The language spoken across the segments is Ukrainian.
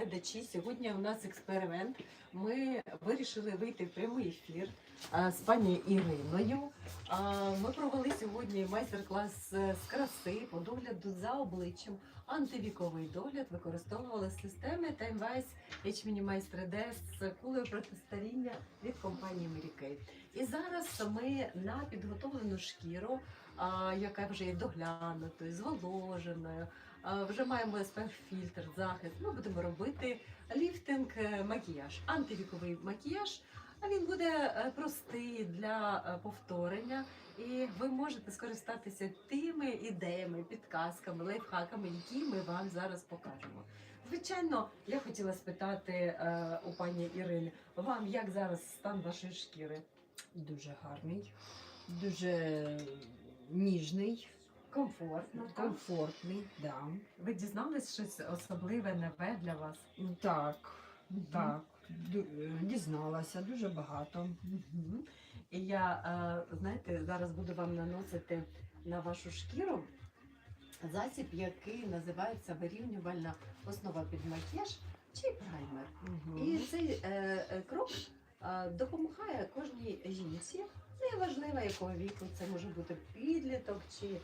глядачі. Сьогодні у нас експеримент. Ми вирішили вийти в прямий ефір з пані Іриною. Ми провели сьогодні майстер-клас е, з краси по догляду за обличчям. Антивіковий догляд використовували системи Timewise H Minimize 3D з кулею протистаріння від компанії Mary. І зараз ми на підготовлену шкіру, яка вже є доглянутою, зволоженою. А, Вже маємо SPF фільтр, захист. Ми будемо робити ліфтинг, е, макіяж, антивіковий макіяж. А він буде е, простий для е, повторення, і ви можете скористатися тими ідеями, підказками, лайфхаками, які ми вам зараз покажемо. Звичайно, я хотіла спитати е, у пані Ірини, вам як зараз стан вашої шкіри? Дуже гарний, дуже ніжний, Комфортно, комфортний. Да. Ви дізнались щось особливе, нове для вас? Ну, Так, Мгм. так. Дізналася дуже багато. Мгм. І я, е, знаєте, зараз буду вам наносити на вашу шкіру засіб, який називається вирівнювальна основа під макіяж чи праймер. І цей е, е, крок е, допомагає кожній жінці, неважливо якого віку, це може бути підліток чи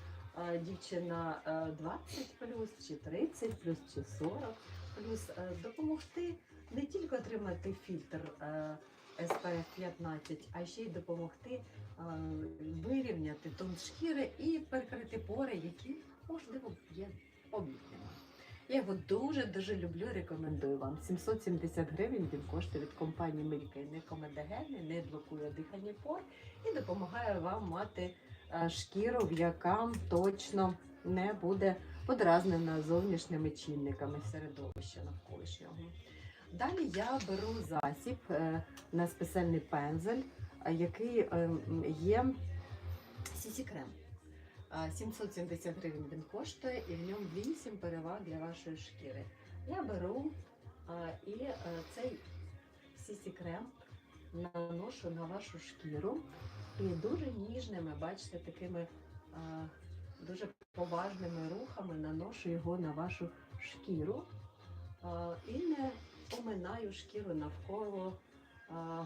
дівчина е, 20 плюс, чи 30 плюс, чи 40 плюс, е, допомогти не тільки отримати фільтр е, SPF 15, а ще й допомогти е, вирівняти тон шкіри і перекрити пори, які можливо є помітними. Я його дуже дуже люблю. Рекомендую вам. 770 гривень він коштує від компанії Мелька. Не комедогенний, не блокує дихання пор і допомагає вам мати е, шкіру, яка точно не буде подразнена зовнішніми чинниками середовища навколишнього. Далі я беру засіб е, на спеціальний пензель, е, який є Сісі крем. 770 гривень він коштує і в ньому 8 переваг для вашої шкіри. Я беру і цей сісі крем наношу на вашу шкіру і дуже ніжними, бачите, такими а, дуже поважними рухами наношу його на вашу шкіру а, і не поминаю шкіру навколо а,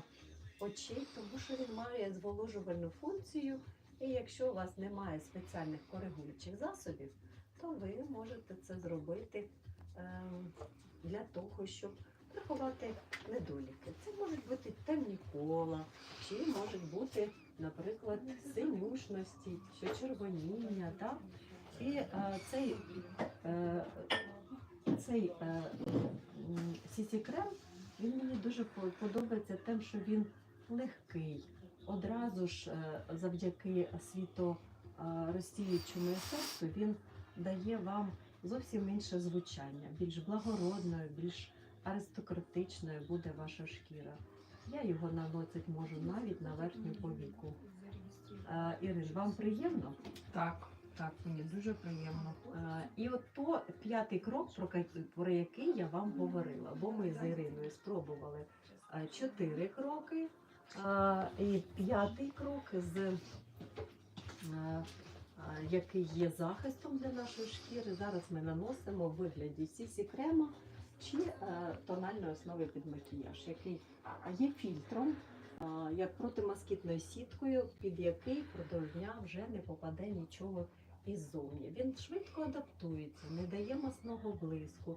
очей, тому що він має зволожувальну функцію. І якщо у вас немає спеціальних коригуючих засобів, то ви можете це зробити ем, для того, щоб приховати недоліки. Це можуть бути темні кола, чи можуть бути, наприклад, синюшності, чи червоніння. Так? І е, цей, е, цей е, сісі-крем, він мені дуже подобається тим, що він легкий одразу ж завдяки світорозсіючому ефекту він дає вам зовсім інше звучання, більш благородною, більш аристократичною буде ваша шкіра. Я його наносити можу навіть на верхню повіку. Е, Ірин, вам приємно? Так, так, мені дуже приємно. Е, І от то п'ятий крок, про ка- про який я вам говорила, бо ми з Іриною спробували е, чотири кроки. е, І п'ятий крок, з, е, е, який є захистом для нашої шкіри. Зараз ми наносимо в вигляді сісі крема чи е, тональної основи під макіяж, який є фільтром. е, Як протимоскітною сіткою, під який впродовж дня вже не попаде нічого іззовні. Він швидко адаптується, не дає масного блиску.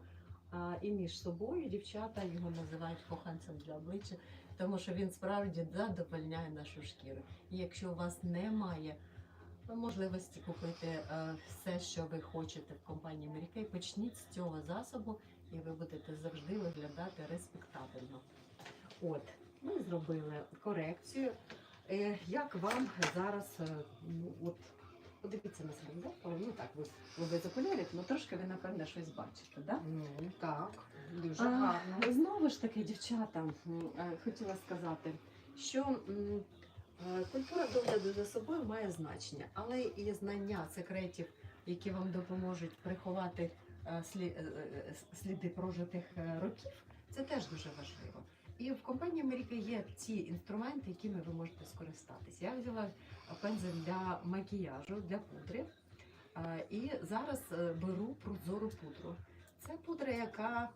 А, і між собою дівчата його називають коханцем для обличчя, тому що він справді задовольняє нашу шкіру. І якщо у вас немає можливості купити е, все, що ви хочете в компанії Kay, почніть з цього засобу, і ви будете завжди виглядати респектабельно. От, ми зробили корекцію. Е, як вам зараз, е, ну, от Подивіться на себе. Ну так, ви, ви без окулярів, ну трошки ви, напевно, щось бачите, да? Ну, так, дуже А, гарно. Знову ж таки, дівчата, е, хотіла сказати, що культура догляду за собою має значення, але і знання секретів, які вам допоможуть приховати сліди прожитих е, років, це теж дуже важливо. І в компанії Америка є ці інструменти, якими ви можете скористатися. Я взяла пензель для макіяжу, для пудри. Е, І зараз е, беру прозору пудру. Це пудра, яка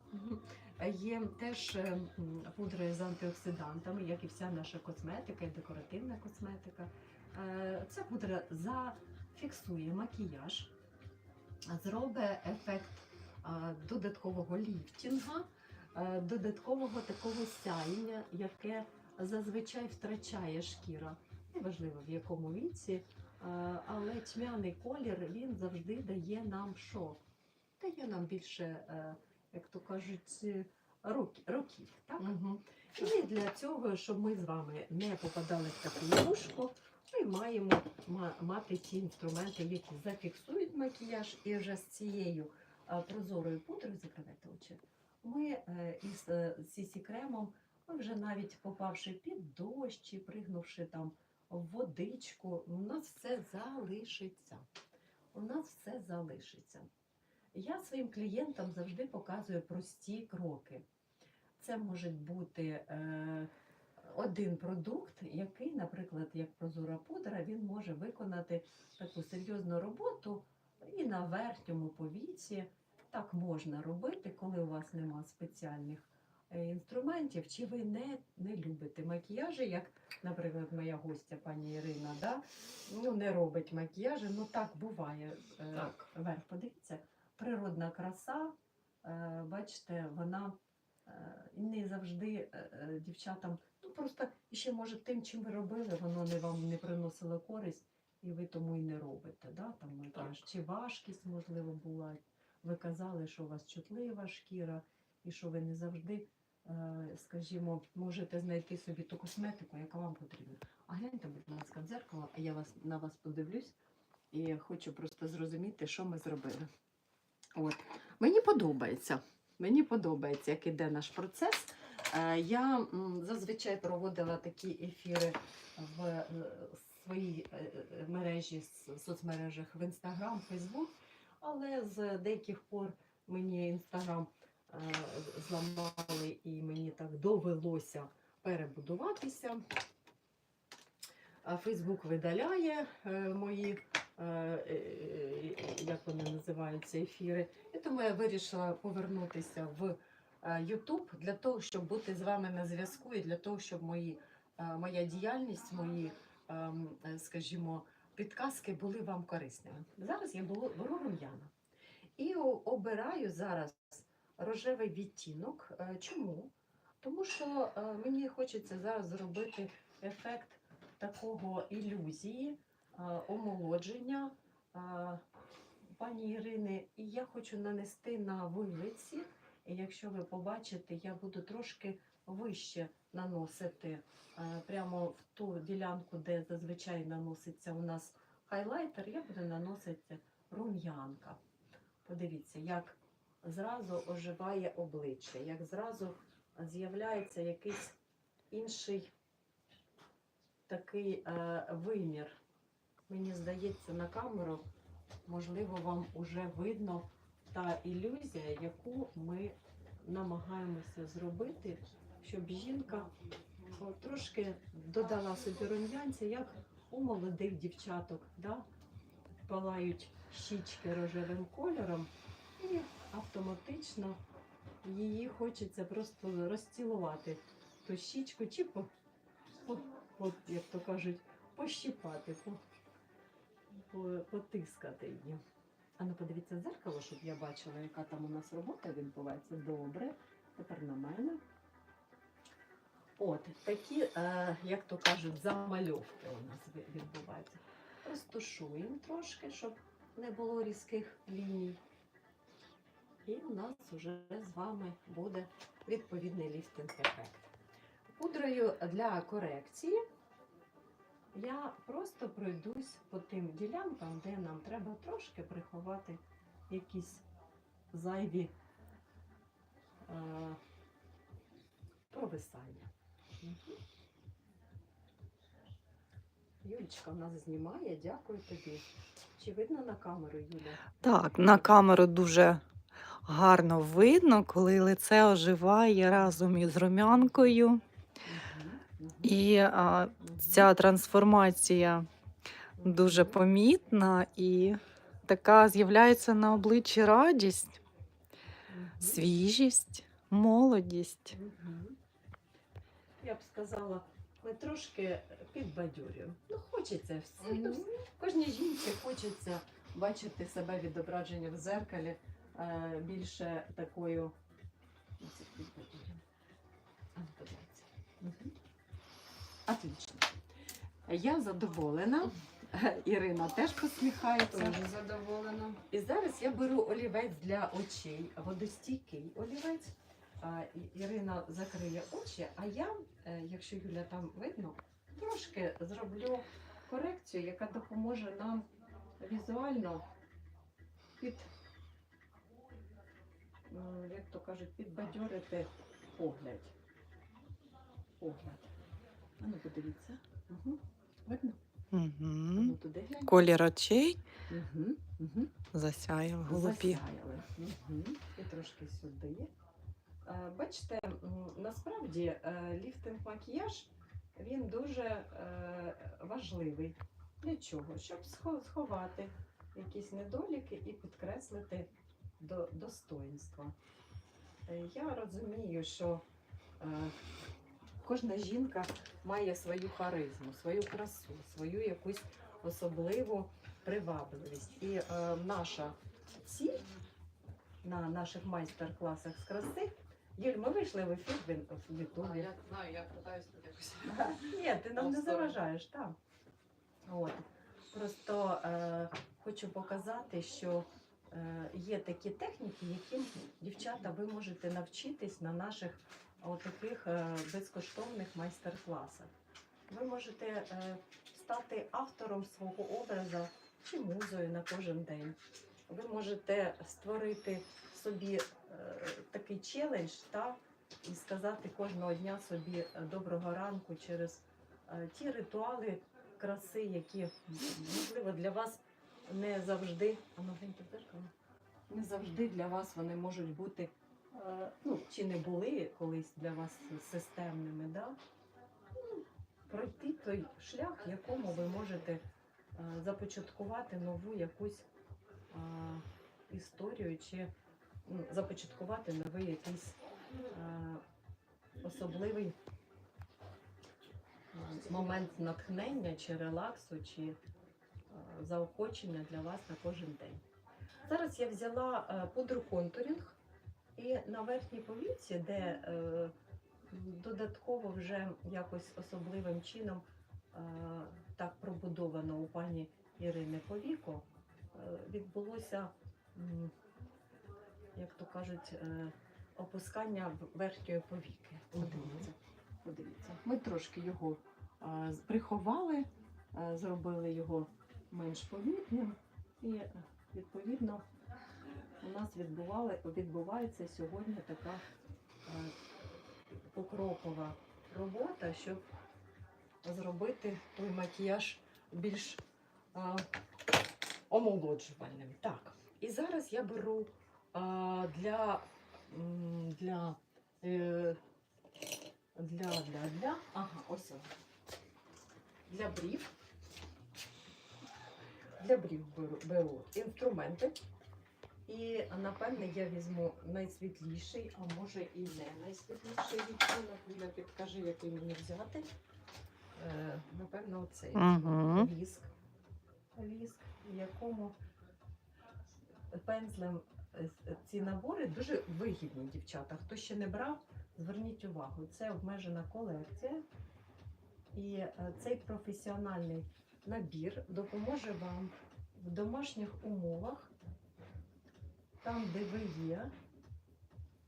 Е, Є теж е, пудри з антиоксидантами, як і вся наша косметика, і декоративна косметика. Е, Ця пудра зафіксує макіяж, зробить ефект додаткового ліфтінга, е, додаткового такого сяєння, яке зазвичай втрачає шкіра. Неважливо в якому віці, е, але тьмяний колір він завжди дає нам що? Дає нам більше, е, як то кажуть, років. Так? Угу. І для цього, щоб ми з вами не попадали в таку ловушку, ми маємо мати ті інструменти, які зафіксують макіяж, і вже з цією е, прозорою пудрою закривайте очі. Ми е, із е, CC кремом, ми вже навіть попавши під дощ пригнувши там водичку, у нас все залишиться. У нас все залишиться. Я своїм клієнтам завжди показую прості кроки. Це може бути один продукт, який, наприклад, як прозора пудра, він може виконати таку серйозну роботу і на верхньому повіці. Так можна робити, коли у вас нема спеціальних е, інструментів, чи ви не, не любите макіяжі, як, наприклад, моя гостя пані Ірина, да? ну, не робить макіяжі, ну так буває. Е, Так. Верх, подивіться, природна краса, е, бачите, вона не завжди дівчатам, просто ще може тим, чим ви робили, воно не вам не приносило користь, і ви тому і не робите. Да? Там макіяж. Чи важкість, можливо, була. Ви казали, що у вас чутлива шкіра, і що ви не завжди, е, скажімо, можете знайти собі ту косметику, яка вам потрібна. А гляньте, будь ласка, в дзеркало, а я вас на вас подивлюсь і хочу просто зрозуміти, що ми зробили. От. Мені подобається. Мені подобається, як іде наш процес. Е, Я зазвичай проводила такі ефіри в е, своїй е, мережі, соцмережах в Інстаграм, Фейсбук, але з деяких пор мені Інстаграм зламали і мені так довелося перебудуватися. Фейсбук видаляє мої, як вони називаються, ефіри. І тому я вирішила повернутися в е, Ютуб для того, щоб бути з вами на зв'язку, і для того, щоб мої, е, моя діяльність, мої, ем, е, скажімо, підказки були вам корисними. Зараз я беру рум'яна і обираю зараз рожевий відтінок. Е, Чому? Тому що е, мені хочеться зараз зробити ефект такого ілюзії, е, омолодження е, пані Ірини. І я хочу нанести на вилиці. І якщо ви побачите, я буду трошки вище наносити е, прямо в ту ділянку, де зазвичай наноситься у нас хайлайтер, я буду наносити рум'янка. Подивіться, як зразу оживає обличчя, як зразу з'являється якийсь інший такий е, вимір. Мені здається, на камеру, можливо, вам уже видно та ілюзія, яку ми намагаємося зробити, щоб жінка трошки додала собі рум'янця, як у молодих дівчаток, да? палають щічки рожевим кольором, і автоматично її хочеться просто розцілувати ту щічку чи по, по, от, як то кажуть, пощипати, по, по, потискати її. А ну подивіться дзеркало, щоб я бачила, яка там у нас робота відбувається. Добре. Тепер на мене. От, такі, е, як то кажуть, замальовки у нас відбуваються. Розтушуємо трошки, щоб не було різких ліній. І у нас вже з вами буде відповідний ліфтинг ефект. Пудрою для корекції я просто пройдусь по тим ділянкам, де нам треба трошки приховати якісь зайві е, провисання. Юлічка в нас знімає, дякую тобі. Чи видно на камеру, Юля? Так, на камеру дуже гарно видно, коли лице оживає разом із рум'янкою. І а, ця трансформація дуже помітна і така з'являється на обличчі радість, свіжість. молодість. Я б сказала, ми трошки підбадьорюємо. Ну, хочеться ну, Кожній жінці хочеться бачити себе відображення в зеркалі е, більше такою. Ну, Отлично. Я задоволена. Ірина теж посміхається. Дуже задоволена. І зараз я беру олівець для очей, водостійкий олівець. Ірина закриє очі, а я, е, якщо Юля там видно, трошки зроблю корекцію, яка допоможе нам візуально під, як то кажуть, підбадьорити погляд. Погляд. А ну подивіться. Угу. Видно? Угу. туди глянь. Колір очей Угу. Угу. засяяв голубі. Засяяли. Угу. І трошки сюди. Е, Бачите, м, насправді е, ліфтинг макіяж він дуже е, важливий. Для чого? Щоб схо- сховати якісь недоліки і підкреслити до, достоинства. Е, Я розумію, що е, кожна жінка має свою харизму, свою красу, свою якусь особливу привабливість. І е, наша ціль на наших майстер-класах з краси. Юль, ми вийшли в ефір в, Ютубі. Я знаю, я питаюсь якось. Ні, ти нам не заважаєш, так. От. Просто е, хочу показати, що е, є такі техніки, яким дівчата ви можете навчитись на наших таких е, безкоштовних майстер-класах. Ви можете е, стати автором свого образу чи музою на кожен день. Ви можете створити собі е, такий челендж та, і сказати кожного дня собі доброго ранку через ті ритуали краси, які можливо для вас не завжди, а не завжди для вас вони можуть бути, ну чи не були колись для вас системними. Да? Пройти той шлях, якому ви можете е, започаткувати нову якусь е, історію, чи ну, започаткувати новий якийсь е, особливий е, момент натхнення чи релаксу, чи е, заохочення для вас на кожен день. Зараз я взяла е, пудру контурінг і на верхній повіці, де е, додатково вже якось особливим чином е, так пробудовано у пані Ірини повіко, е, відбулося, м, як то кажуть, е, опускання верхньої повіки. Подивіться, подивіться. Ми трошки його е, приховали, е, зробили його менш помітним, і е, відповідно у нас відбували, відбувається сьогодні така е, покрокова робота, щоб зробити той макіяж більш е, омолоджувальним. Так, і зараз я беру е, для, для, е, для, для, для, ага, ось воно. Для брів. Для брів беру, беру інструменти. І напевне я візьму найсвітліший, а може і не найсвітліший відтінок. Юля, підкажи, який мені взяти. Е, напевно, оцей Мгм. віск. Віск, в якому пензлем е, ці набори дуже вигідні, дівчата. Хто ще не брав, зверніть увагу. Це обмежена колекція. І е, цей професіональний набір допоможе вам в домашніх умовах, там, де ви є,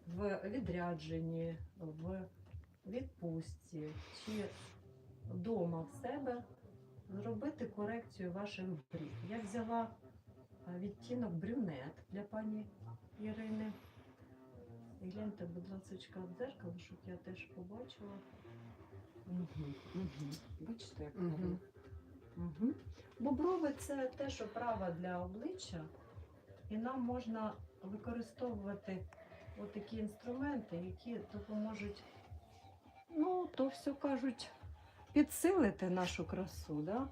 в відрядженні, в відпустці чи вдома в себе, зробити корекцію ваших брів. Я взяла е, відтінок брюнет для пані Ірини. Гляньте, будь ласка, в дзеркало, щоб я теж побачила. Угу, угу. Бачите, як? Угу. Бо брови це теж оправа для обличчя, і нам можна використовувати отакі інструменти, які допоможуть, ну, то все кажуть, підсилити нашу красу, да?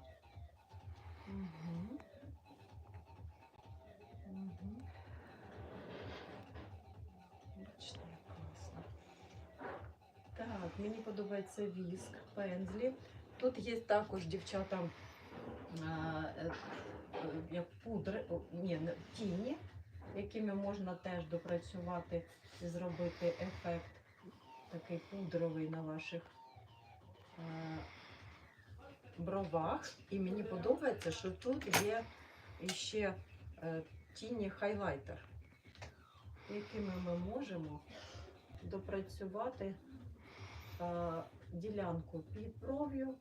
Угу. Угу. Бачите, класно. мені подобається віск, пензлі. Тут є також дівчата е, е, як пудри, ні, тіні, якими можна теж допрацювати і зробити ефект такий пудровий на ваших е, бровах. І мені подобається, що тут є ще е, тіні хайлайтер, якими ми можемо допрацювати е, ділянку під бров'ю,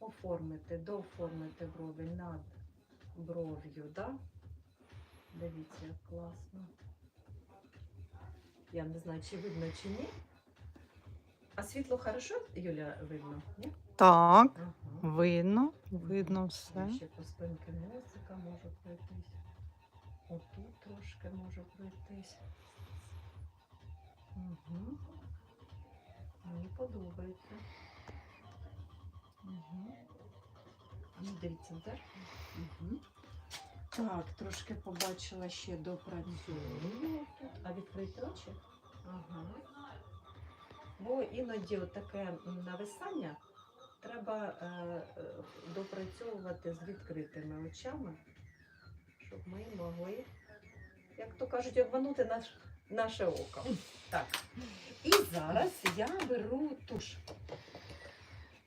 оформити, дооформити брови над бров'ю. Да? Дивіться, як класно. Я не знаю, чи видно, чи ні. А світло хорошо, Юля, видно? Ні? Так, Ага. видно, видно все. Ще по спинки носика можу пройтись. Отут трошки можу пройтись. Угу. Мені подобається. Угу. Ну, дивіться, дзеркало. Угу. Так, трошки побачила ще допрацюю тут. А відкрити очі? Ага. Бо іноді таке нависання треба е, е, допрацьовувати з відкритими очами, щоб ми могли, як то кажуть, обманути наш, наше око. Так. І зараз я беру туш.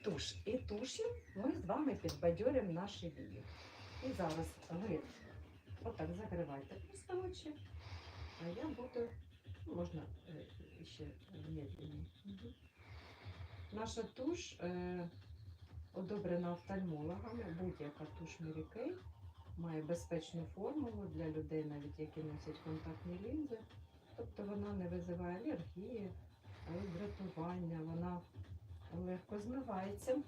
Туш. І туші ми з вами підбадьоримо наші вії. І зараз ви отак закривайте просто очі, а я буду, ну, можна е, ще медленніше. Мгм. Наша туш е, одобрена офтальмологами, будь-яка туш Mary має безпечну формулу для людей, навіть які носять контактні лінзи. Тобто вона не визиває алергії, дратування, вона легко змивається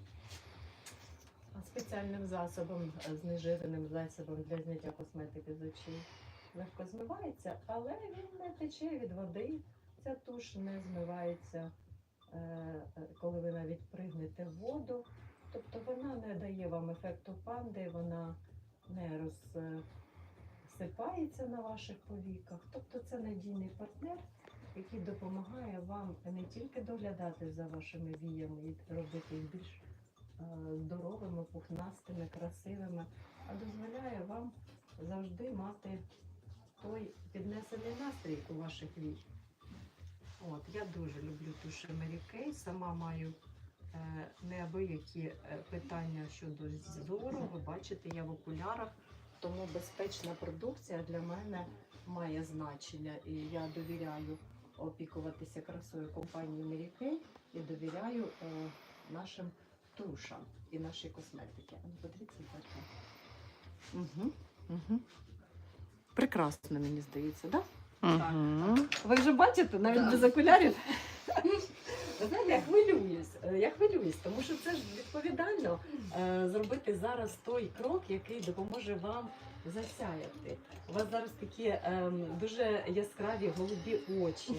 спеціальним засобом, е, знежиреним засобом для зняття косметики з очей. Легко змивається, але він не тече від води. Ця туш не змивається, е, е, коли ви навіть пригнете воду. Тобто вона не дає вам ефекту панди, вона не розсипається на ваших повіках. Тобто це надійний партнер, який допомагає вам не тільки доглядати за вашими віями і робити їх більш здоровими, пухнастими, красивими, а дозволяє вам завжди мати той піднесений настрій у ваших вій. От, я дуже люблю туші Mary сама маю е, неабиякі е, питання щодо зору. Ви бачите, я в окулярах, тому безпечна продукція для мене має значення. І я довіряю опікуватися красою компанії Kay і довіряю е, нашим тушам і нашій косметики. А ну, подивіться, так. Угу, угу. Прекрасно, мені здається, так? Да? Угу. Ви вже бачите, навіть Так. без окулярів. Ви знаєте, я хвилююсь. е, Я хвилююсь, тому що це ж відповідально е, зробити зараз той крок, який допоможе вам засяяти. У вас зараз такі ем, дуже яскраві голубі очі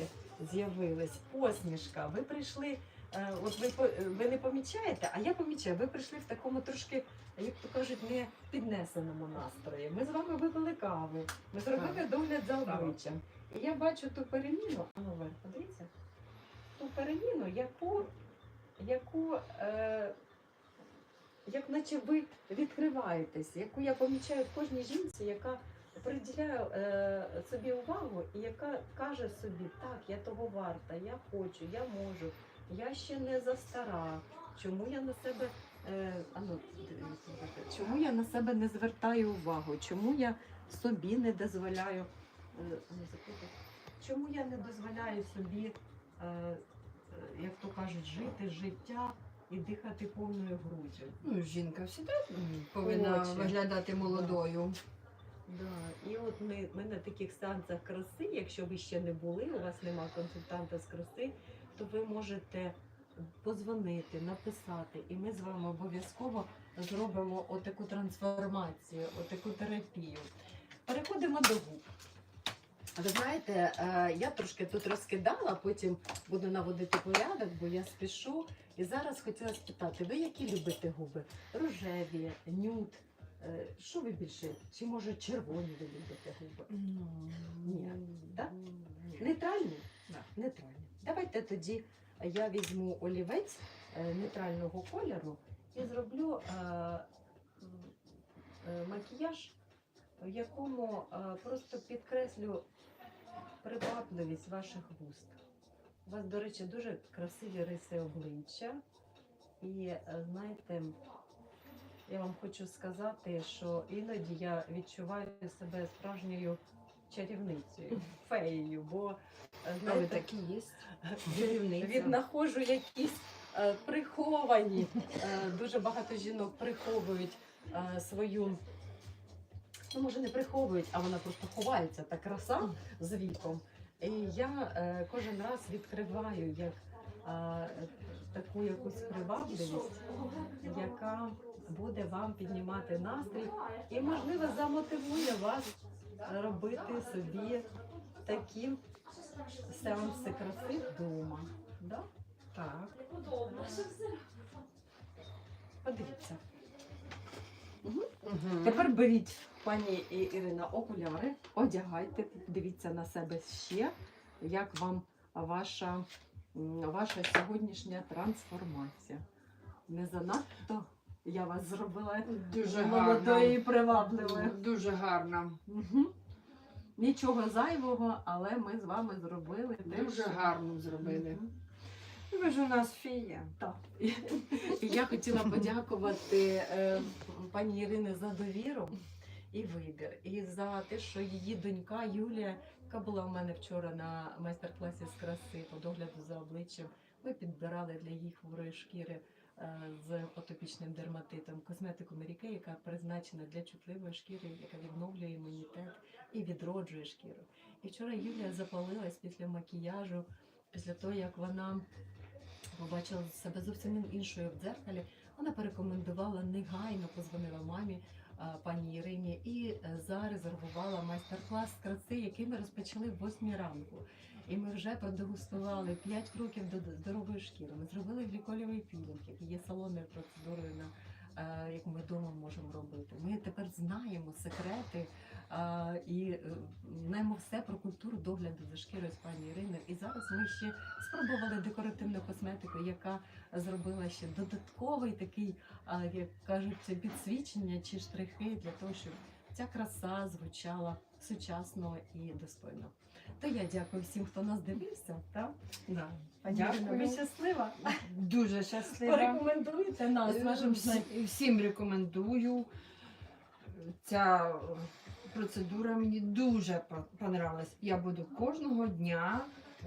з'явились, посмішка. Ви прийшли. Е, От ви, ви не помічаєте, а я помічаю, ви прийшли в такому трошки, як то кажуть, не піднесеному настрої. Ми з вами випили кави, ми зробили догляд за обличчям. І я бачу ту переміну, а ну подивіться, ту переміну, яку, яку е, як наче ви відкриваєтесь, яку я помічаю в кожній жінці, яка приділяє е, собі увагу і яка каже собі, так, я того варта, я хочу, я можу, я ще не застара. Чому я на себе е, а ну, чому я на себе не звертаю увагу? Чому я собі не дозволяю? е, ну. Чому я не дозволяю собі, е, е, як то кажуть, жити життя і дихати повною груддю? Ну, жінка завжди повинна Хоче. виглядати молодою. Да. І от ми, ми на таких сеансах краси, якщо ви ще не були, у вас немає консультанта з краси, то ви можете позвонити, написати, і ми з вами обов'язково зробимо отаку трансформацію, отаку терапію. Переходимо до губ. Ви знаєте, е, я трошки тут розкидала, потім буду наводити порядок, бо я спішу. І зараз хотіла спитати, ви які любите губи? Рожеві, нюд? Е, Що ви більше? Чи може червоні ви любите губи? Ні. Да? Нейтральні? Да. Нейтральні. Давайте тоді я візьму олівець е, нейтрального кольору і зроблю е, е, макіяж, в якому е, просто підкреслю привабливість ваших вуст. У вас, до речі, дуже красиві риси обличчя. І е, знаєте, я вам хочу сказати, що іноді я відчуваю себе справжньою чарівницею, феєю, бо е, Але знаєте, такі є. Чарівниця. віднаходжу якісь е, приховані. Е, дуже багато жінок приховують е, свою. Ну, може, не приховують, а вона просто ховається та краса з віком. І я е, кожен раз відкриваю як е, таку якусь привабливість, яка буде вам піднімати настрій і, можливо, замотивує вас робити собі такі сеанси краси вдома. Да? Так. Подивіться. Мгм. Тепер беріть, пані І- Ірина, окуляри, одягайте, дивіться на себе ще, як вам ваша, ваша сьогоднішня трансформація. Не занадто я вас зробила Дуже молодою і привабливою. Дуже гарно. Мгм. Нічого зайвого, але ми з вами зробили Дуже що- гарно зробили. Мгм. Ви ж у нас фія. Так. Я хотіла подякувати е, пані Ірині за довіру і вибір, і за те, що її донька Юлія, яка була у мене вчора на майстер-класі з краси по догляду за обличчям, ми підбирали для її хворої шкіри з атопічним дерматитом косметику Мері яка призначена для чутливої шкіри, яка відновлює імунітет і відроджує шкіру. І вчора Юлія запалилась після макіяжу, після того, як вона побачила себе зовсім іншою в дзеркалі. Вона порекомендувала негайно, позвонила мамі пані Ірині і е, зарезервувала майстер-клас з краси, який ми розпочали в 8 ранку. І ми вже продегустували 5 кроків до здорової шкіри. Ми зробили гліколівий пілінг, який є салонною процедурою, на, е, яку ми вдома можемо робити. Ми тепер знаємо секрети а, і е, знаємо все про культуру догляду за шкірою з пані Іриною. І зараз ми ще спробували декоративну косметику, яка зробила ще додатковий такий, як кажуть, підсвічення чи штрихи для того, щоб ця краса звучала сучасно і достойно. То я дякую всім, хто нас дивився. Так? Да. Дякую. Ви щаслива? Дуже щаслива. Порекомендуйте нас вашим Всі- Всім рекомендую. Ця процедура мені дуже по- понравилась. Я буду кожного дня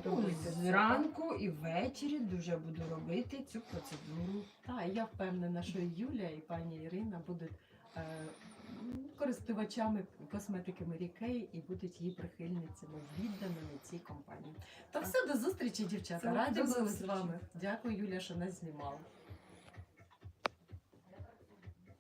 Робити зранку і ввечері дуже буду робити цю процедуру. Так, я впевнена, що і Юля і пані Ірина будуть е, користувачами косметики Mary Kay і будуть її прихильницями, відданими цій компанії. То все, до зустрічі, дівчата. Раді були з вами. Дякую, Юля, що нас знімала.